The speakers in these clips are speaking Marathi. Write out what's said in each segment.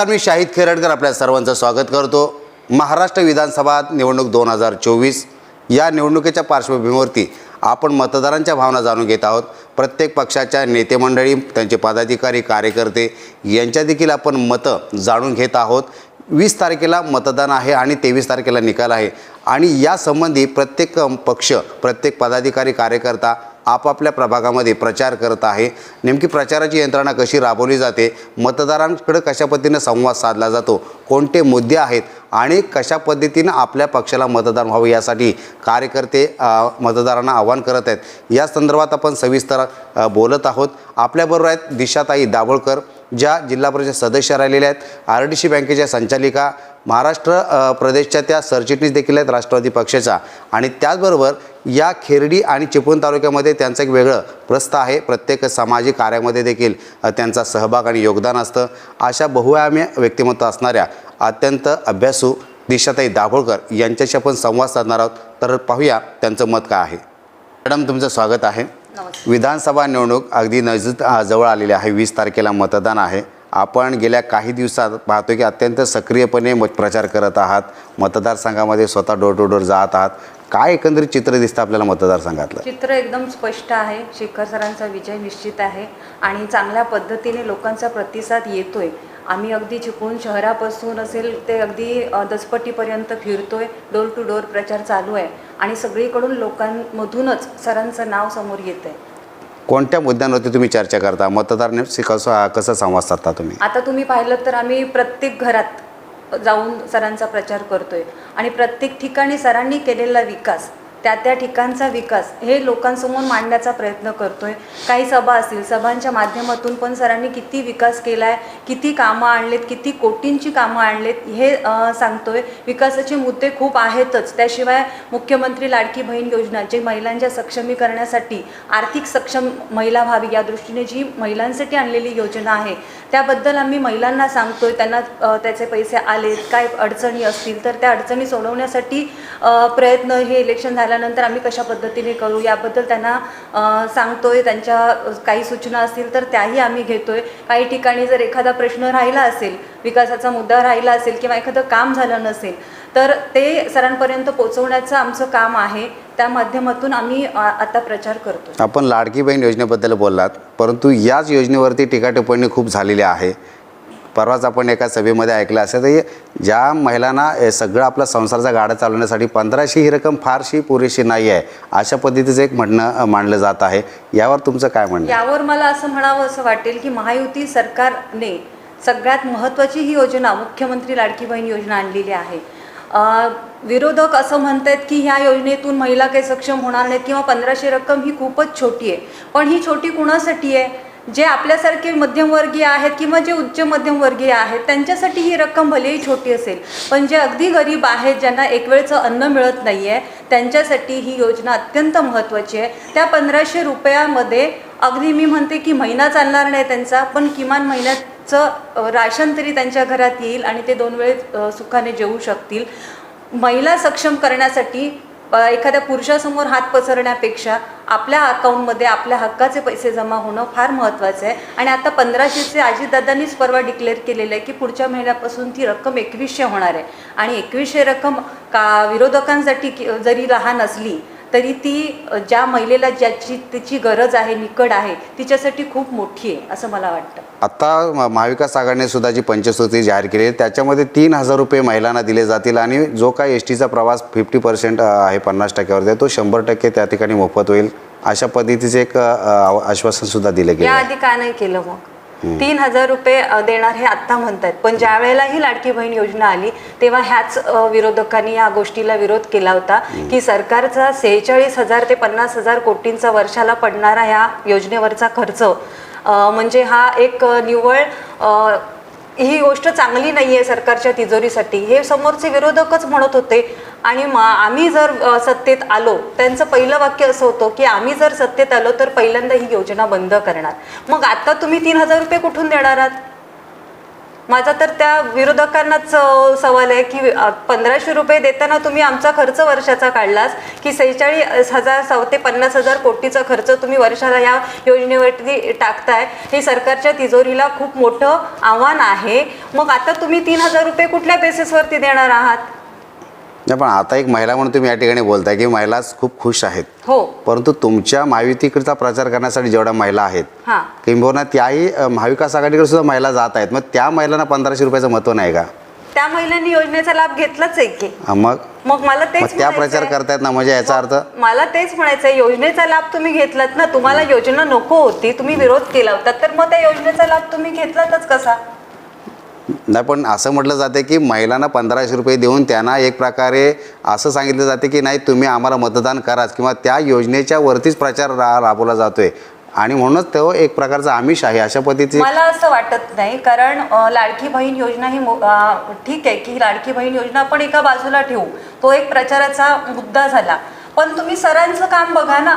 नमस्कार मी शाहिद खेरडकर आपल्या सर्वांचं स्वागत करतो. महाराष्ट्र विधानसभा निवडणूक दोन हजार चोवीस या निवडणुकीच्या पार्श्वभूमीवरती आपण मतदारांच्या भावना जाणून घेत आहोत. प्रत्येक पक्षाच्या नेते मंडळी त्यांचे पदाधिकारी कार्यकर्ते यांच्या देखील आपण मतं जाणून घेत आहोत. वीस तारखेला मतदान आहे आणि तेवीस तारखेला निकाल आहे. आणि यासंबंधी प्रत्येक पक्ष प्रत्येक पदाधिकारी कार्यकर्ता आपापल्या प्रभागामध्ये प्रचार करत आहे. नेमकी प्रचाराची यंत्रणा कशी राबवली जाते? मतदारांकडे कशा पद्धतीनं संवाद साधला जातो? कोणते मुद्दे आहेत? आणि कशा पद्धतीनं आपल्या पक्षाला मतदान व्हावं? यासाठी कार्यकर्ते मतदारांना आवाहन करत आहेत. या संदर्भात आपण सविस्तर बोलत आहोत. आपल्याबरोबर आहेत दिशाताई दाभोळकर ज्या जिल्हा परिषद सदस्य राहिलेल्या आहेत. आर डी सी बँकेच्या संचालिका महाराष्ट्र प्रदेशच्या त्या सरचिटणीस देखील आहेत राष्ट्रवादी पक्षाचा आणि त्याचबरोबर या खेरडी आणि चिपळूण तालुक्यामध्ये त्यांचं एक वेगळं प्रस्थ आहे. प्रत्येक सामाजिक कार्यामध्ये देखील त्यांचा सहभाग आणि योगदान असतं. अशा बहुआयामी व्यक्तिमत्व असणाऱ्या अत्यंत अभ्यासू दिशाताई दाभोळकर यांच्याशी आपण संवाद साधणार आहोत. तर पाहूया त्यांचं मत काय आहे. मॅडम तुमचं स्वागत आहे. विधानसभा निवडणूक अगदी नजीक जवळ आलेली आहे. वीस तारखेला मतदान आहे. आपण गेल्या काही दिवसात पाहतो की अत्यंत सक्रियपणे मत प्रचार करत आहात. मतदारसंघामध्ये स्वतः डोर टू डोर जात आहात. काय एकंदरीत चित्र दिसतं आपल्याला मतदारसंघातलं? चित्र एकदम स्पष्ट आहे. शेखर सरांचा विजय निश्चित आहे आणि चांगल्या पद्धतीने लोकांचा प्रतिसाद येतोय. आम्ही अगदी चिपळूण शहरापासून असेल ते अगदी दसपटीपर्यंत दसपट्टीपर्यंत फिरतोय. डोर टू डोर प्रचार चालू आहे आणि सगळीकडून लोकांमधूनच सरांचं नाव समोर येत आहे कोणत्या मुद्द्यांवरती तुम्ही चर्चा करता? मतदारांशी कसं कसं संवाद साधता तुम्ही? आता तुम्ही पाहिलं तर आम्ही प्रत्येक घरात जाऊन सरांचा प्रचार करतोय. आणि प्रत्येक ठिकाणी सरांनी केलेला विकास त्या त्या ठिकाणचा विकास हे लोकांसमोर मांडण्याचा प्रयत्न करतो आहे काही सभा असतील सभांच्या माध्यमातून पण सरांनी किती विकास केला आहे किती कामं आणलेत किती कोटींची कामं आणलेत हे सांगतो आहे विकासाचे मुद्दे खूप आहेतच. त्याशिवाय मुख्यमंत्री लाडकी बहीण योजना जे महिलांच्या सक्षमीकरणासाठी आर्थिक सक्षम महिला व्हावी या दृष्टीने जी महिलांसाठी आणलेली योजना आहे त्याबद्दल आम्ही महिलांना सांगतो आहे त्यांना त्याचे पैसे आलेत काय अडचणी असतील तर त्या अडचणी सोडवण्यासाठी प्रयत्न हे इलेक्शन झाल्यानंतर आम्ही कशा पद्धतीने करू याबद्दल त्यांना सांगतोय. त्यांच्या काही सूचना असतील तर त्याही आम्ही घेतोय. काही ठिकाणी जर एखादा प्रश्न राहिला असेल विकासाचा मुद्दा राहिला असेल किंवा एखादं काम झालं नसेल तर ते सरांपर्यंत पोहोचवण्याचं आमचं काम आहे. त्या माध्यमातून आम्ही आता प्रचार करतो आपण लाडकी बहीण योजनेबद्दल बोललात परंतु याच योजनेवरती टीका टिप्पणी खूप झालेली आहे. परवाच आपण एका सभेमध्ये ऐकलं असं तर ज्या महिलांना सगळं आपला संसाराचा गाडा चालवण्यासाठी पंधराशे ही रक्कम फारशी पुरेशी नाही आहे अशा पद्धतीचं एक म्हणणं मांडलं जात आहे. यावर तुमचं काय म्हणणं यावर मला असं म्हणावं असं वाटेल की महायुती सरकारने सगळ्यात महत्त्वाची ही योजना मुख्यमंत्री लाडकी बहीण योजना आणलेली आहे. विरोधक असं म्हणत आहेत की ह्या योजनेतून महिला काही सक्षम होणार नाहीत किंवा पंधराशे रक्कम ही खूपच छोटी आहे. पण ही छोटी कुणासाठी आहे? जे आपल्यासारखे मध्यमवर्गीय आहेत किंवा जे उच्च मध्यमवर्गीय आहेत त्यांच्यासाठी ही रक्कम भलेही छोटी असेल पण जे अगदी गरीब आहेत ज्यांना एक वेळचं अन्न मिळत नाही आहे त्यांच्यासाठी ही योजना अत्यंत महत्त्वाची आहे. त्या पंधराशे रुपयामध्ये अगदी मी म्हणते की महिना चालणार नाही त्यांचा पण किमान महिन्याचं राशन तरी त्यांच्या घरात येईल आणि ते दोन वेळेस सुखाने जेवू शकतील. महिला सक्षम करण्यासाठी एखाद्या पुरुषासमोर हात पसरण्यापेक्षा आपल्या अकाउंटमध्ये आपल्या हक्काचे पैसे जमा होणं फार महत्त्वाचं आहे. आणि आता पंधराशेचे आजीदादांनीच परवा डिक्लेअर केलेलं आहे की पुढच्या महिन्यापासून ती रक्कम एकवीसशे होणार आहे. आणि एकवीसशे रक्कम का विरोधकांसाठी जरी लहान असली तरी ती ज्या महिलेला ज्याची तिची गरज आहे निकड आहे तिच्यासाठी खूप मोठी आहे असं मला वाटतं आत्ता म- महाविकास आघाडीने सुद्धा जी पंचसूत्री जाहीर केली आहे त्याच्यामध्ये तीन हजार रुपये महिलांना दिले जातील आणि जो काही एस टीचा प्रवास फिफ्टी पर्सेंट आहे पन्नास टक्क्यावरती तो शंभर टक्के त्या ठिकाणी मोफत होईल अशा पद्धतीचे एक आश्वासन सुद्धा दिलं गेलं. आधी का नाही केलं मग तीन हजार रुपये देणार हे आत्ता म्हणतात पण ज्या वेळेला ही लाडकी बहीण योजना आली तेव्हा ह्याच विरोधकांनी या गोष्टीला विरोध केला होता की सरकारचा सेहेचाळीस हजार ते पन्नास हजार कोटींचा वर्षाला पडणारा ह्या योजनेवरचा खर्च म्हणजे हा एक निव्वळ ही गोष्ट चांगली नाही आहे सरकारच्या तिजोरीसाठी. हे समोरचे विरोधकच म्हणत होते. आणि मा आम्ही जर सत्तेत आलो त्यांचं पहिलं वाक्य असं होतं की आम्ही जर सत्तेत आलो तर पहिल्यांदा ही योजना बंद करणार. मग आता तुम्ही तीन हजार रुपये कुठून देणार आहात? माझा तर त्या विरोधकांनाच सवाल आहे की पंधराशे रुपये देताना तुम्ही आमचा खर्च वर्षाचा काढलास की सेहेचाळीस हजार सव ते पन्नास हजार कोटीचा खर्च तुम्ही वर्षाला या योजनेवरती टाकताय. हे सरकारच्या तिजोरीला खूप मोठं आव्हान आहे. मग आता तुम्ही तीन हजार रुपये कुठल्या बेसिसवरती देणार आहात? नाही पण आता एक महिला म्हणून तुम्ही या ठिकाणी बोलताय की महिला खूप खुश आहेत. हो. परंतु तुमच्या महायुतीकडचा प्रचार करण्यासाठी जेवढ्या महिला आहेत हां. किंबहुना त्याही अ, महाविकास आघाडीकडे सुद्धा महिला जात आहेत. मग त्या महिलांना पंधराशे रुपयाचं महत्त्व नाही का? त्या महिलांनी योजनेचा लाभ घेतलाच आहे की. हा, मग? मग मला तेच त्या प्रचार. करतायत ना म्हणजे याचा अर्थ? मला तेच म्हणायचं आहे योजनेचा लाभ तुम्ही घेतलात ना तुम्हाला योजना नको होती तुम्ही विरोध केला होता तर मग त्या योजनेचा लाभ तुम्ही घेतलातच कसा? नाही पण असं म्हटलं जाते की महिलांना पंधराशे रुपये देऊन त्यांना एक प्रकारे असं सांगितलं जाते की नाही तुम्ही आम्हाला मतदान कराच किंवा त्या योजनेच्या वरतीच प्रचार रा राबवला जातोय. आणि म्हणूनच तो एक प्रकारचा आमिष आहे अशा पद्धतीचे मला असं वाटत नाही कारण लाडकी बहीण योजना ही ठीक आहे की लाडकी बहीण योजना आपण एका बाजूला ठेवू तो एक प्रचाराचा मुद्दा झाला. पण तुम्ही सरांचं काम बघा ना.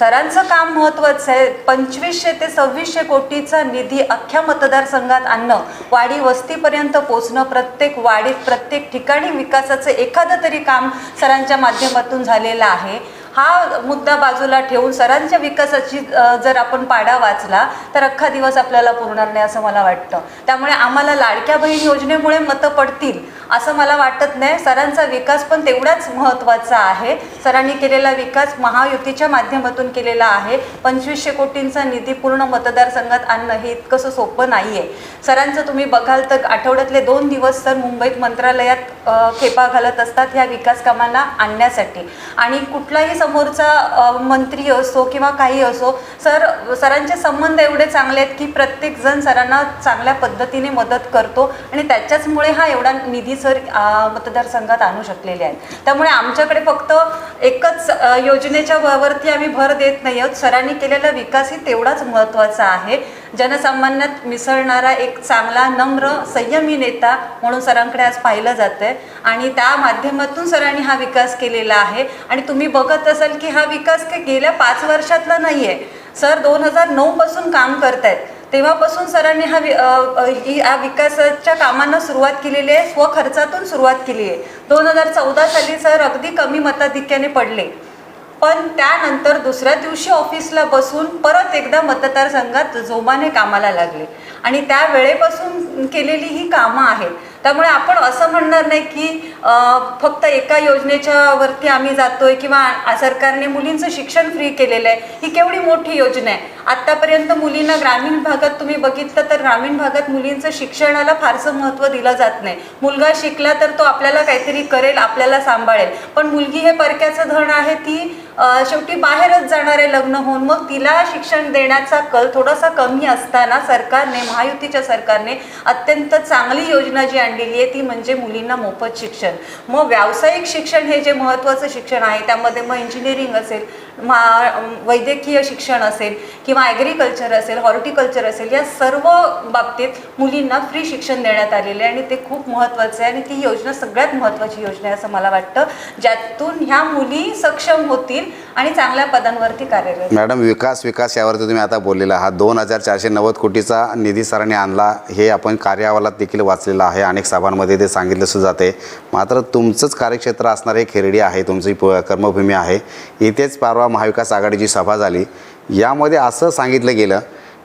सरांचं काम महत्वाचं आहे. पंचवीसशे ते सव्वीसशे कोटीचा निधी अख्ख्या मतदारसंघात आणणं वाडी वस्तीपर्यंत पोचणं प्रत्येक वाडीत प्रत्येक ठिकाणी विकासाचं एखादं तरी काम सरांच्या माध्यमातून झालेलं आहे. हा मुद्दा बाजूला ठेवून सरांच्या विकासाची जर आपण पाडा वाचला तर अख्खा दिवस आपल्याला पुरणार नाही असं मला वाटतं. त्यामुळे आम्हाला लाडक्या बहीण योजनेमुळे मतं पडतील. असं मला वाटत नाही. सरांचा विकास पण तेवढाच महत्त्वाचा आहे. सरांनी केलेला विकास महायुतीच्या माध्यमातून केलेला आहे. पंचवीसशे कोटींचा निधी पूर्ण मतदारसंघात आणणं हे इतकंसं सोपं नाही आहे सरांचं तुम्ही बघाल तर आठवड्यातले दोन दिवस सर मुंबईत मंत्रालयात खेपा घालत असतात ह्या विकास कामांना आणण्यासाठी. आणि कुठलाही समोरचा मंत्री असो किंवा काही असो सर सरांचे संबंध एवढे चांगले आहेत की प्रत्येकजण सरांना चांगल्या पद्धतीने मदत करतो आणि त्याच्याचमुळे हा एवढा निधी सर मतदारसंघात आणू शकलेले आहेत. त्यामुळे आमच्याकडे फक्त एकच योजनेच्या वरती आम्ही भर देत नाही आहोत. सरांनी केलेला विकासही तेवढाच महत्त्वाचा आहे. जनसामान्यात मिसळणारा एक चांगला नम्र संयमी नेता म्हणून सरांकडे आज पाहिलं जातं आहे आणि त्या माध्यमातून सरांनी हा विकास केलेला आहे. आणि तुम्ही बघत असाल की हा विकास काही गेल्या पाच वर्षातला नाही आहे सर दोन हजार नऊपासून काम करत आहेत तेव्हापासून सरांनी हा वि- ही या विकासाच्या कामांना सुरुवात केलेली आहे स्वखर्चातून सुरुवात केली आहे. दोन हजार चौदा साली सर अगदी कमी मताधिक्याने पडले. पण त्यानंतर दुसऱ्या दिवशी ऑफिसला बसून परत एकदा मतदारसंघात जोमाने कामाला लागले. आणि त्या वेळेपासून केलेली ही कामं आहेत. त्यामुळे आपण असं म्हणणार नाही की फक्त एका योजनेच्या वरती आम्ही जातोय किंवा सरकारने मुलींचं शिक्षण फ्री केलेलं आहे ही केवढी मोठी योजना आहे. आत्तापर्यंत मुलींना ग्रामीण भागात तुम्ही बघितलं तर ग्रामीण भागात मुलींचं शिक्षणाला फारसं महत्त्व दिलं जात नाही. मुलगा शिकला तर तो आपल्याला काहीतरी करेल आपल्याला सांभाळेल. पण मुलगी हे परक्याचं धन आहे ती शेवटी बाहेरच जाणारे लग्न होऊन मग तिला शिक्षण देण्याचा कल थोडासा कमी असताना सरकारने महायुतीच्या सरकारने अत्यंत चांगली योजना जी आणलेली आहे ती म्हणजे मुलींना मोफत शिक्षण. मग व्यावसायिक शिक्षण हे जे महत्त्वाचं शिक्षण आहे त्यामध्ये मग इंजिनिअरिंग असेल मा वैद्यकीय शिक्षण असेल किंवा ॲग्रिकल्चर असेल हॉर्टिकल्चर असेल या सर्व बाबतीत मुलींना फ्री शिक्षण देण्यात आलेले आहे आणि ते खूप महत्त्वाचं आहे आणि ती योजना सगळ्यात महत्त्वाची योजना आहे असं मला वाटतं ज्यातून ह्या मुली सक्षम होतील आणि चांगल्या पदांवरती कार्यरत मॅडम विकास विकास यावरती तुम्ही आता बोललेला हा दोन हजार चारशे नव्वद कोटीचा निधी सरांनी आणला हे आपण कार्यावालात देखील वाचलेलं आहे. अनेक सभांमध्ये ते सांगितलं सुद्धा जाते मात्र तुमचंच कार्यक्षेत्र असणारे खेरडी आहे तुमची कर्मभूमी आहे. इथेच परवा महाविकास आघाडीची सभा झाली. यामध्ये असं सांगितलं गेलं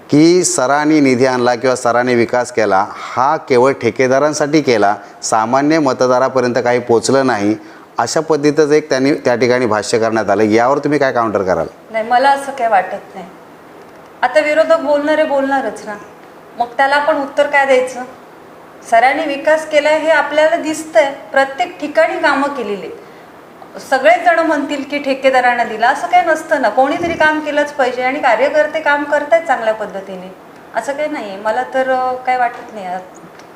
की सरांनी निधी आणला किंवा सरांनी विकास केला हा केवळ ठेकेदारांसाठी केला सामान्य मतदारापर्यंत काही पोचलं नाही अशा पद्धतीचं एक त्यांनी त्या ठिकाणी भाष्य करण्यात आलं. यावर तुम्ही काय काउंटर कराल? नाही मला असं काही वाटत नाही. आता विरोधक बोलणारे बोलणारच ना. मग त्याला आपण उत्तर काय द्यायचं? सरांनी विकास केला हे आपल्याला दिसतंय. प्रत्येक ठिकाणी कामं केलेली आहेत. सगळेच जण म्हणतील की ठेकेदारांना दिला असं काही नसतं ना. कोणीतरी काम केलंच पाहिजे आणि कार्यकर्ते काम करतायत चांगल्या पद्धतीने. असं काही नाही मला तर काय वाटत नाही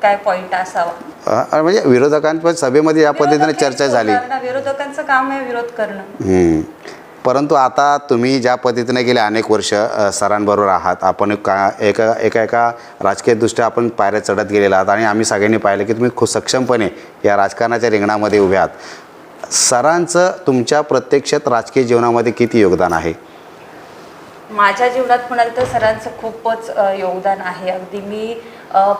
काय पॉईंट असावा. म्हणजे विरोधकांच्या सभेमध्ये या पद्धतीने चर्चा झाली. बोलणार ना, विरोधकांचं काम आहे विरोध करणं. परंतु आता तुम्ही ज्या पद्धतीने गेले अनेक वर्ष सरांबरोबर आहात आपण का एका एका एका राजकीयदृष्ट्या आपण पायऱ्या चढत गेलेला आहात आणि आम्ही सगळ्यांनी पाहिलं की तुम्ही खूप सक्षमपणे या राजकारणाच्या रिंगणामध्ये उभे आहात. सरांचं तुमच्या प्रत्यक्षात राजकीय जीवनामध्ये किती योगदान आहे? माझ्या जीवनात म्हणाल तर सरांचं खूपच योगदान आहे. अगदी मी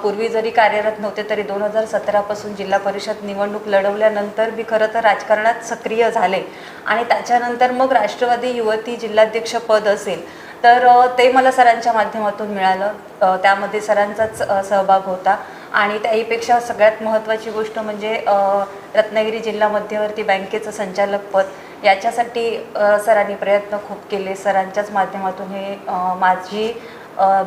पूर्वी जरी कार्यरत नव्हते तरी दोन हजार सतरापासून जिल्हा परिषद निवडणूक लढवल्यानंतर मी खरं तर राजकारणात सक्रिय झाले. आणि त्याच्यानंतर मग राष्ट्रवादी युवती जिल्हाध्यक्ष पद असेल तर ते मला सरांच्या माध्यमातून मिळालं. त्यामध्ये सरांचाच सहभाग होता. आणि त्याहीपेक्षा सगळ्यात महत्त्वाची गोष्ट म्हणजे रत्नागिरी जिल्हा मध्यवर्ती बँकेचं संचालकपद याच्यासाठी सरांनी प्रयत्न खूप केले. सरांच्याच माध्यमातून हे माझी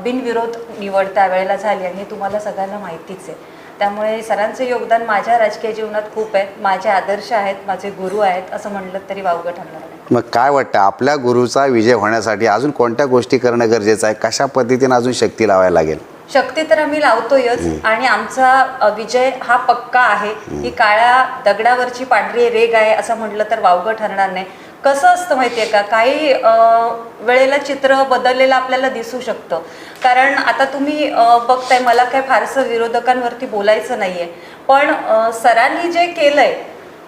बिनविरोध निवड त्यावेळेला झाली आणि हे तुम्हाला सगळ्यांना माहितीच आहे. त्यामुळे सरांचं योगदान माझ्या राजकीय जीवनात खूप आहे. माझे आदर्श आहेत माझे गुरु आहेत असं म्हणलं तरी वावगं ठरणार नाही. मग काय वाटतं आपल्या गुरुचा विजय होण्यासाठी अजून कोणत्या गोष्टी करणं गरजेचं आहे? कशा पद्धतीने अजून शक्ती लावायला लागेल? शक्ती तर आम्ही लावतोयच. आणि आमचा विजय हा पक्का आहे. ही काळ्या दगडावरची पांढरी रेग आहे असं म्हटलं तर वावगं ठरणार नाही. कसं असतं माहिती आहे का? काही वेळेला चित्र बदललेलं आपल्याला दिसू शकतं. कारण आता तुम्ही बघताय मला काय फारसं विरोधकांवरती बोलायचं नाही आहे पण सरांनी जे केलंय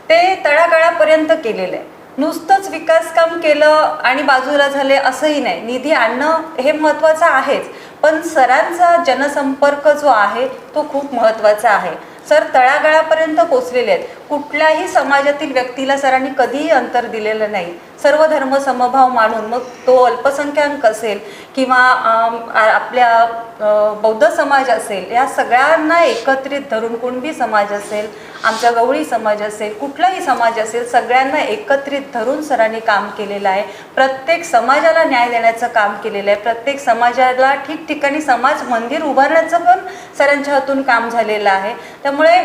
ते तळागाळापर्यंत केलेलं आहे नुसतंच विकास काम केलं आणि बाजूला झाले असंही नाही. निधी आणणं हे महत्त्वाचं आहेच. पण सरांचा जनसंपर्क जो आहे तो खूप महत्त्वाचा आहे. सर तळागाळापर्यंत पोचलेले आहेत. कुठल्याही समाजातील व्यक्तीला सरांनी कधीही अंतर दिलेलं नाही. सर्व धर्म समभाव मानून मग तो अल्पसंख्याक असेल किंवा आपल्या बौद्ध समाज असेल या सगळ्यांना एकत्रित धरून कुणबी समाज असेल आमचा गवळी समाज असेल कुठलाही समाज असेल सगळ्यांना एकत्रित धरून सरांनी काम केलेलं आहे. प्रत्येक समाजाला न्याय देण्याचं काम केलेलं आहे. प्रत्येक समाजाला ठिकठिकाणी समाज मंदिर उभारण्याचं पण सरांच्या हातून काम झालेलं आहे. त्यामुळे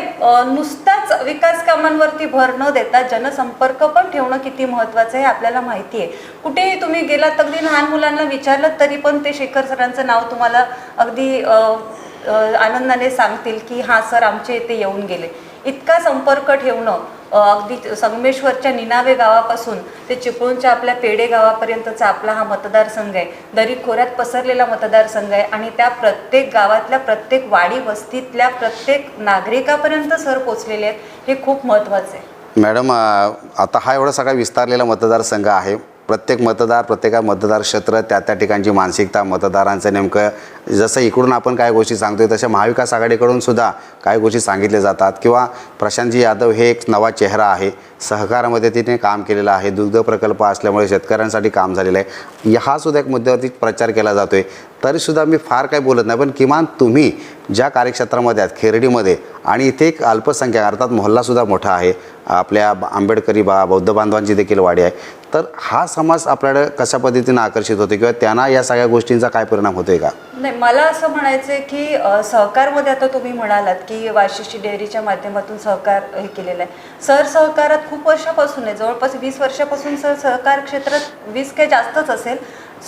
नुसताच विकास कामांवरती भर न देता जनसंपर्क पण ठेवणं किती महत्त्वाचं आहे आपल्याला माहिती आहे. कुठेही तुम्ही गेलात अगदी लहान मुलांना विचारलं तरी पण ते शेखर सरांचं नाव तुम्हाला अगदी आनंदाने सांगतील की हां सर आमचे इथे येऊन गेले. इतका संपर्क ठेवणं अगदी संगमेश्वरच्या निनावे गावापासून ते चिपळूणच्या आपल्या पेडे गावापर्यंतचा आपला हा मतदारसंघ आहे. दरी खोऱ्यात पसरलेला मतदारसंघ आहे आणि त्या प्रत्येक गावातल्या प्रत्येक वाडी वस्तीतल्या प्रत्येक नागरिकापर्यंत सर पोचलेले आहेत हे खूप महत्त्वाचं आहे. मॅडम आता हा एवढा सगळा विस्तारलेला मतदारसंघ आहे. प्रत्येक मतदार प्रत्येका मतदार क्षेत्र त्या त्या ठिकाणची मानसिकता मतदारांचं नेमकं जसं इकडून आपण काय गोष्टी सांगतोय तशा महाविकास आघाडीकडून सुद्धा काही गोष्टी सांगितल्या जातात. किंवा प्रशांतजी यादव हे एक नवा चेहरा आहे. सहकारामध्ये तिने काम केलेलं आहे. दुग्ध प्रकल्प असल्यामुळे शेतकऱ्यांसाठी काम झालेलं आहे. हा सुद्धा एक मुद्द्यावरती प्रचार केला जातो आहे तरीसुद्धा मी फार काही बोलत नाही पण किमान तुम्ही ज्या कार्यक्षेत्रामध्ये आहात खेरडीमध्ये आणि इथे एक अल्पसंख्याक अर्थात मोहल्लासुद्धा मोठा आहे. आपल्या आंबेडकरी बा बौद्ध बांधवांची देखील वाडी आहे. तर हा समाज आपल्याकडे कशा पद्धतीनं आकर्षित होते किंवा त्यांना या सगळ्या गोष्टींचा काय परिणाम होतोय का? नाही मला असं म्हणायचं आहे की सहकारमध्ये आता तुम्ही म्हणालात की वाशिष्ठी डेअरीच्या माध्यमातून सहकार हे केलेलं आहे. सर सहकारात खूप वर्षापासून आहे. जवळपास वीस वर्षापासून सर सहकार क्षेत्रात वीस काही जास्तच असेल.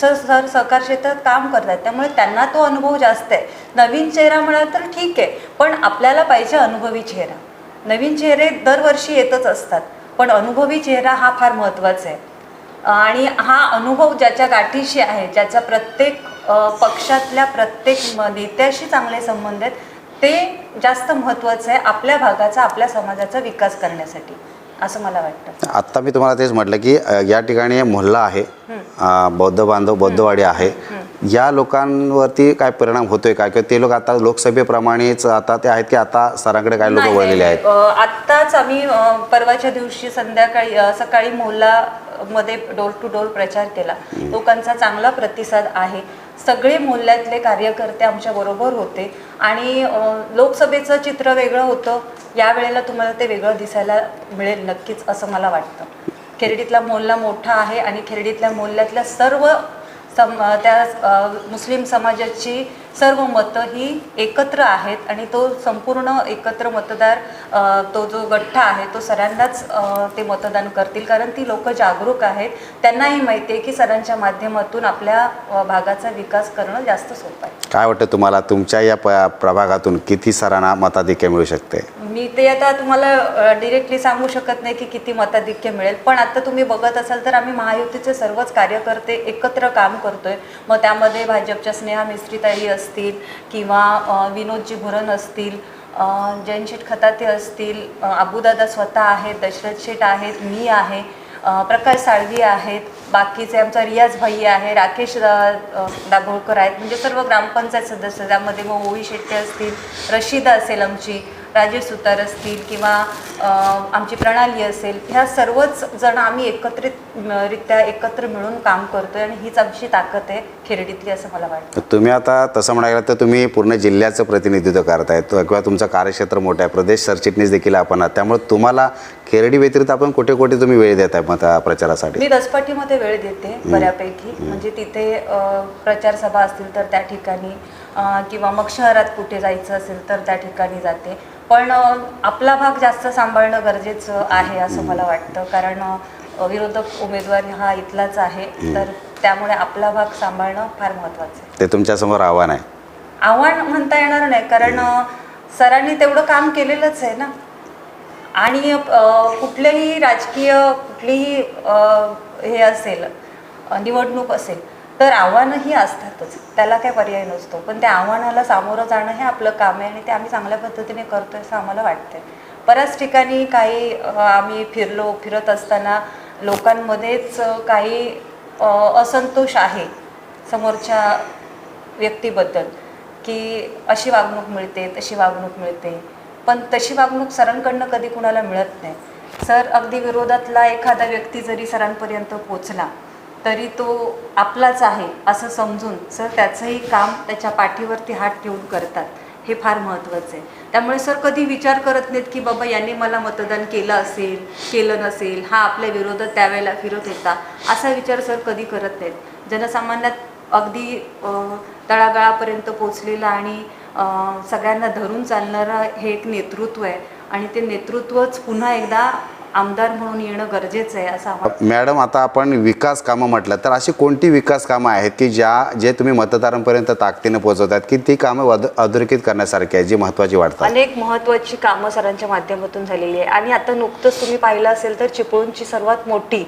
सर सर सहकार क्षेत्रात काम करतात त्यामुळे त्यांना तो अनुभव जास्त आहे. नवीन चेहरा म्हणाल तर ठीक आहे पण आपल्याला पाहिजे अनुभवी चेहरा. नवीन चेहरे दरवर्षी येतच असतात. पण अनुभवी चेहरा हा फार महत्त्वाचा आहे. आणि हा अनुभव ज्याच्या गाठीशी आहे ज्याच्या प्रत्येक पक्षातल्या प्रत्येक नेत्याशी चांगले संबंध आहेत ते जास्त महत्त्वाचं आहे आपल्या भागाचा आपल्या समाजाचा विकास करण्यासाठी असं मला वाटतं. आत्ता मी तुम्हाला तेच म्हटलं की या ठिकाणी मोहल्ला आहे बौद्ध बांधव बौद्धवाडी आहे. या लोकांवरती काय परिणाम होतोय का? किंवा ते लोक आता लोकसभेप्रमाणेच आता ते आहेत की आता सरांकडे काय लोक वळलेले आहेत? आत्ताच आम्ही परवाच्या दिवशी संध्याकाळी सकाळी मोहल्ला मध्ये डोर टू डोर प्रचार केला. लोकांचा चांगला प्रतिसाद आहे. सगळे मोहल्ल्यातले कार्यकर्ते आमच्या बरोबर होते. आणि लोकसभेचं चित्र वेगळं होतं. यावेळेला तुम्हाला ते वेगळं दिसायला मिळेल नक्कीच असं मला वाटतं. खेरडीतला मोहल्ला मोठा आहे आणि खेरडीतल्या मोहल्ल्यातल्या सर्व सम त्या मुस्लिम समाजाची सर्व मतं ही एकत्र आहेत आणि तो संपूर्ण एकत्र मतदार तो जो गठ्ठा आहे तो सरांनाच ते मतदान करतील. कारण ती लोक जागरूक आहेत. त्यांनाही माहिती आहे की सरांच्या माध्यमातून आपल्या भागाचा विकास करणं जास्त सोपं आहे. काय वाटतं तुम्हाला? तुमच्या या प्रभागातून किती सरांना मताधिक्य मिळू शकते? मी ते आता तुम्हाला डिरेक्टली सांगू शकत नाही की किती मताधिक्य मिळेल. पण आता तुम्ही बघत असाल तर आम्ही महायुतीचे सर्वच कार्यकर्ते एकत्र काम करतोय. मग त्यामध्ये भाजपच्या स्नेहा मिस्त्रीताई असतील असतील किंवा विनोदजी भुरण असतील जैन शेठ खताते असतील आबूदादा स्वतः आहेत दशरथ शेठ आहेत मी आहे प्रकाश साळवी आहेत बाकीचे आमचा रियाज भाई आहे राकेश दाभोळकर आहेत म्हणजे सर्व ग्रामपंचायत सदस्य त्यामध्ये मग ओवी शेट्टी असतील रशीदा असेल आमची राजेश सुतार असतील किंवा आमची प्रणाली असेल ह्या सर्वच जण आम्ही एकत्रित म, रित्या एकत्र मिळून काम करतोय आणि हीच आमची ताकद आहे खेरडीतली असं मला वाटतं. तुम्ही आता तसं म्हणायला तर तुम्ही पूर्ण जिल्ह्याचं प्रतिनिधित्व करताय तो- किंवा तुमचं कार्यक्षेत्र मोठं आहे. प्रदेश सरचिटणीस देखील आपण आहात. त्यामुळे तुम्हाला खेरडी व्यतिरिक्त आपण कुठे कुठे तुम्ही वेळ देत आहे मत प्रचारासाठी? मी दसपाटीमध्ये वेळ देते बऱ्यापैकी. म्हणजे तिथे प्रचार सभा असतील तर त्या ठिकाणी किंवा मग शहरात कुठे जायचं असेल तर त्या ठिकाणी जाते. पण आपला भाग जास्त सांभाळणं गरजेचं आहे असं मला वाटतं. कारण विरोधक उमेदवार हा इथलाच आहे. तर त्यामुळे आपला भाग सांभाळणं फार महत्त्वाचं आहे. ते तुमच्यासमोर आव्हान आहे. आव्हान म्हणता येणार नाही. कारण सरांनी तेवढं काम केलेलंच आहे ना. आणि कुठलेही राजकीय कुठलीही हे असेल निवडणूक असेल तर आव्हानंही असतातच. त्याला काय पर्याय नसतो. पण त्या आव्हानाला सामोरं जाणं हे आपलं काम आहे आणि ते आम्ही चांगल्या पद्धतीने करतो असं आम्हाला वाटतंय. बऱ्याच ठिकाणी काही आम्ही फिरलो फिरत असताना लोकांमध्येच काही असंतोष आहे समोरच्या व्यक्तीबद्दल की अशी वागणूक मिळते तशी वागणूक मिळते. पण तशी वागणूक सरांकडनं कधी कुणाला मिळत नाही. सर अगदी विरोधातला एखादा व्यक्ती जरी सरांपर्यंत पोचला तरी तो आपलाच आहे असं समजून सर त्याचंही काम त्याच्या पाठीवरती हात ठेवून करतात. हे फार महत्त्वाचं आहे. त्यामुळे सर कधी विचार करत नाहीत की बाबा यांनी मला मतदान केलं असेल केलं नसेल हा आपल्या विरोधात त्यावेळेला फिरत होता असा विचार सर कधी करत नाहीत. जनसामान्यात अगदी तळागाळापर्यंत पोचलेलं आणि सगळ्यांना धरून चालणारं हे एक नेतृत्व आहे. आणि ते नेतृत्वच पुन्हा एकदा आमदार म्हणून येणं गरजेचं आहे असं मॅडम आता आपण विकास कामं म्हटलं तर अशी कोणती विकास कामं आहेत की ज्या जे तुम्ही मतदारांपर्यंत ताकदीने पोहोचवतात की ती कामं अध अधोरेखित करण्यासारखी आहे जी महत्त्वाची वाटतात? अनेक महत्त्वाची कामं सरांच्या माध्यमातून झालेली आहे. आणि आता नुकतंच तुम्ही पाहिलं असेल तर चिपळूणची सर्वात मोठी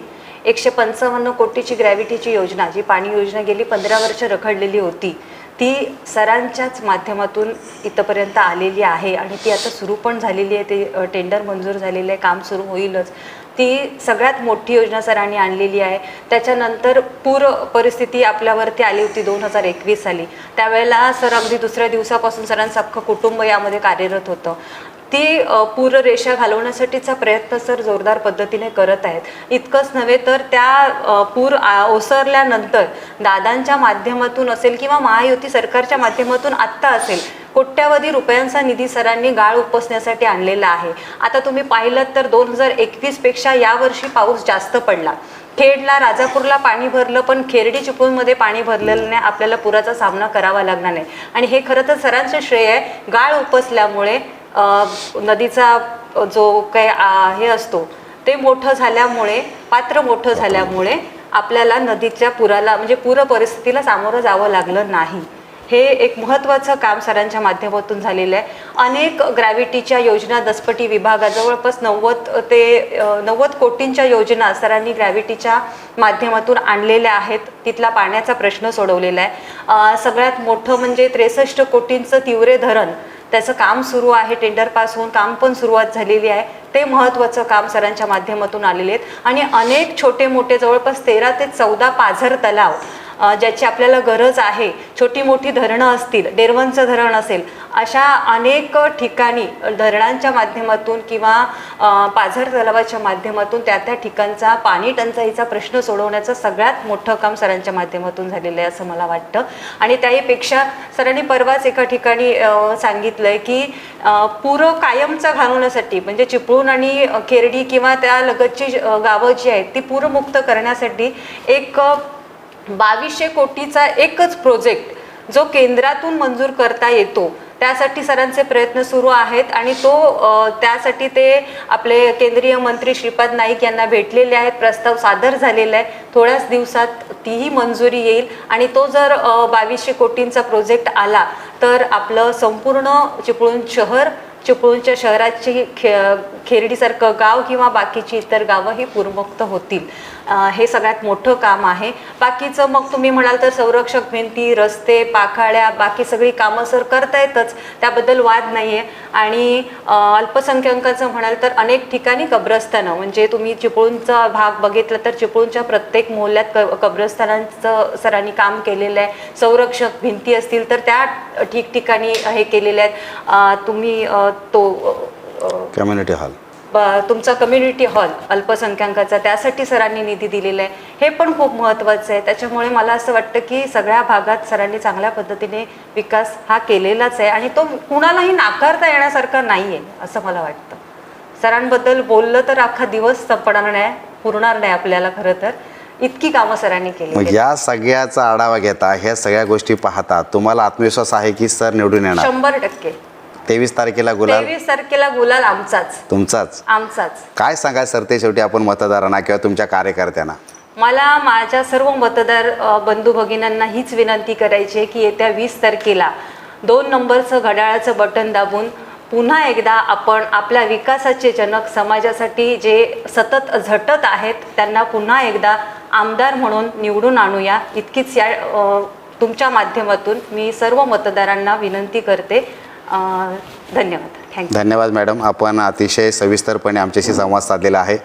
एकशे पंचावन्न कोटीची ग्रॅव्हिटीची योजना जी पाणी योजना गेली पंधरा वर्ष रखडलेली होती ती सरांच्याच माध्यमातून इथंपर्यंत आलेली आहे आणि ती आता सुरू पण झालेली आहे. ते टेंडर मंजूर झालेलं आहे. काम सुरू होईलच. ती सगळ्यात मोठी योजना सरांनी आणलेली आहे. त्याच्यानंतर पूर परिस्थिती आपल्यावरती आली होती दोन हजार एकवीस साली. त्यावेळेला सर अगदी दुसऱ्या दिवसापासून सरांचं अख्खं कुटुंब यामध्ये कार्यरत होतं. ती अ, पूर रेषा घालवण्यासाठीचा प्रयत्न सर जोरदार पद्धतीने करत आहेत. इतकंच नव्हे तर त्या पूर ओसरल्यानंतर दादांच्या माध्यमातून असेल किंवा महायुती सरकारच्या माध्यमातून आत्ता असेल कोट्यावधी रुपयांचा निधी सरांनी गाळ उपसण्यासाठी आणलेला आहे. आता तुम्ही पाहिलं तर दोन हजार एकवीसपेक्षा यावर्षी पाऊस जास्त पडला. खेडला राजापूरला पाणी भरलं पण खेरडी चिपळूणमध्ये पाणी भरलेलं नाही आपल्याला पुराचा सामना करावा लागणार नाही. आणि हे खरं तर सरांचं श्रेय आहे. गाळ उपसल्यामुळे नदीचा जो काही हे असतो ते मोठं झाल्यामुळे पात्र मोठं झाल्यामुळे आपल्याला नदीच्या पुराला म्हणजे पूर परिस्थितीला सामोरं जावं लागलं नाही. हे एक महत्त्वाचं काम सरांच्या माध्यमातून झालेलं आहे. अनेक ग्रॅव्हिटीच्या योजना दसपटी विभागात जवळपास नव्वद ते नव्वद कोटींच्या योजना सरांनी ग्रॅव्हिटीच्या माध्यमातून आणलेल्या आहेत. तिथला पाण्याचा प्रश्न सोडवलेला आहे. सगळ्यात मोठं म्हणजे त्रेसष्ट कोटींचं तिवरे धरण त्याचं काम सुरू आहे टेंडर पास होऊन काम पण सुरुवात झालेली आहे. ते महत्त्वाचं काम सरांच्या माध्यमातून आलेले आहेत. आणि अनेक छोटे मोठे जवळपास तेरा ते चौदा पाझर तलाव ज्याची आपल्याला गरज आहे छोटी मोठी धरणं असतील डेरवनचं धरण असेल अशा अनेक ठिकाणी धरणांच्या माध्यमातून किंवा पाझर तलावाच्या माध्यमातून त्या त्या ठिकाणचा पाणी टंचाईचा प्रश्न सोडवण्याचं सगळ्यात मोठं काम सरांच्या माध्यमातून झालेलं आहे असं मला वाटतं. आणि त्याहीपेक्षा सरांनी परवाच एका ठिकाणी सांगितलं आहे की पूर कायमचा घालवण्यासाठी म्हणजे चिपळूण आणि खेरडी किंवा त्या लगतची जी, गावं जी आहेत ती पूरमुक्त करण्यासाठी एक बावीसशे कोटीचा एकच प्रोजेक्ट जो केंद्रातून मंजूर करता येतो त्यासाठी सरांचे प्रयत्न सुरू आहेत आणि तो त्यासाठी ते आपले केंद्रीय मंत्री श्रीपाद नाईक यांना भेटलेले आहेत प्रस्ताव सादर झालेला आहे. थोड्याच दिवसात तीही मंजुरी येईल आणि तो जर बावीसशे कोटींचा प्रोजेक्ट आला तर आपलं संपूर्ण चिपळूण शहर चिपळूणच्या शहराची खे खेरडीसारखं गाव किंवा बाकीची इतर गावं ही पूरमुक्त होतील. हे सगळ्यात मोठं काम आहे. बाकीचं मग तुम्ही म्हणाल तर संरक्षक भिंती रस्ते पाखाळ्या बाकी सगळी कामं सर करता येतच. त्याबद्दल वाद नाही आहे आणि अल्पसंख्याकांचं म्हणाल तर अनेक ठिकाणी कब्रस्तानं म्हणजे तुम्ही चिपळूणचा भाग बघितला तर चिपळूणच्या प्रत्येक मोहल्ल्यात क कब्रस्तानांचं सरांनी काम केलेलं आहे. संरक्षक भिंती असतील तर त्या ठिकठिकाणी हे केलेल्या आहेत तुम्ही तो कम्युनिटी हॉल ब- तुमचा कम्युनिटी हॉल अल्पसंख्याकाचा त्यासाठी सरांनी निधी दिलेला आहे. हे पण खूप महत्त्वाचं आहे. त्याच्यामुळे मला असं वाटतं की सगळ्या भागात सरांनी चांगल्या पद्धतीने विकास हा केलेलाच आहे आणि तो कुणालाही नाकारता येण्यासारखा नाही आहे असं मला वाटतं. सरांबद्दल बोललं तर अख्खा दिवस संपणार नाही पुरणार नाही आपल्याला खरं तर. इतकी कामं सरांनी केली. मग या सगळ्याचा आढावा घेता ह्या सगळ्या गोष्टी पाहता तुम्हाला आत्मविश्वास आहे की सर निवडून येणार? शंभर टक्के. तेवीस तारखेला गुलाल? तेवीस तारखेला गुलाल आमचाच. तुमचाच? आमचाच. काय सांगाय सर ते शेवटी आपण मतदारांना किंवा तुमच्या कार्यकर्त्यांना? मला माझ्या सर्व मतदार अ, बंधू भगिनींना हीच विनंती करायची आहे की येत्या वीस तारखेला दोन नंबरचं घड्याळाचं बटन दाबून पुन्हा एकदा आपण आपल्या विकासाचे जनक समाजासाठी जे सतत झटत आहेत त्यांना पुन्हा एकदा आमदार म्हणून निवडून आणूया. इतकीच या अ, तुमच्या माध्यमातून मी सर्व मतदारांना विनंती करते. अ, धन्यवाद. थँक्यू धन्यवाद मॅडम आपण अतिशय सविस्तरपणे आमच्याशी संवाद साधलेला आहे.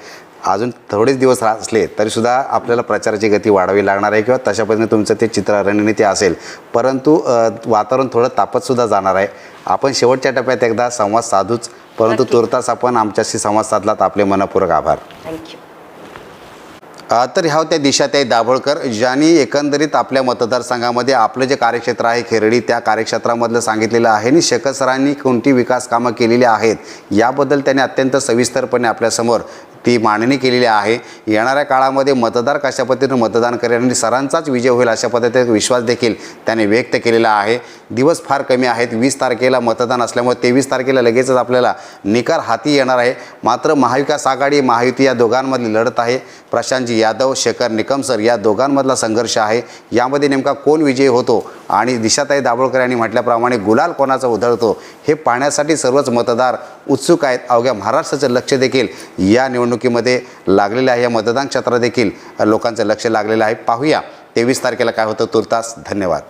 अजून थोडेच दिवस रा- असले तरीसुद्धा आपल्याला प्रचाराची गती वाढावी लागणार आहे किंवा तशा पद्धतीने तुमचं ते चित्र रणनीती असेल. परंतु अ, वातावरण थोडं तापतसुद्धा जाणार आहे. आपण शेवटच्या टप्प्यात एकदा संवाद साधूच परंतु. तुर्तास आपण आमच्याशी संवाद साधलात. आपले मनपूर्वक आभार. थँक्यू तर ह्या होत्या दिशाताई दाभोळकर ज्यांनी एकंदरीत आपल्या मतदारसंघामध्ये आपलं जे कार्यक्षेत्र आहे खेरडी त्या कार्यक्षेत्रामधलं सांगितलेलं आहे. आणि शेखर सरांनी कोणती विकास कामं केलेली आहेत याबद्दल त्यांनी अत्यंत सविस्तरपणे आपल्यासमोर ती मांडणी केलेली आहे. येणाऱ्या काळामध्ये मतदार कशा पद्धतीनं मतदान करेल आणि सरांचाच विजय होईल अशा पद्धतीचा विश्वास देखील त्याने व्यक्त केलेला आहे. दिवस फार कमी आहेत. वीस तारखेला मतदान असल्यामुळे तेवीस तारखेला लगेचच आपल्याला निकाल हाती येणार आहे. मात्र महाविकास आघाडी महायुती या दोघांमधली लढत आहे. प्रशांतजी यादव शेखर निकम सर या दोघांमधला संघर्ष आहे. यामध्ये नेमका कोण विजयी होतो आणि दिशाताई दाभोळकर यांनी म्हटल्याप्रमाणे गुलाल कोणाचा उधळतो हे पाहण्यासाठी सर्वच मतदार उत्सुक आहेत. अवघ्या महाराष्ट्राचं लक्ष देखील या निवडणुकीमध्ये लागलेलं आहे. या मतदान क्षेत्रात देखील लोकांचं लक्ष लागलेलं आहे. पाहूया तेवीस तारखेला काय होतं. तुर्तास धन्यवाद.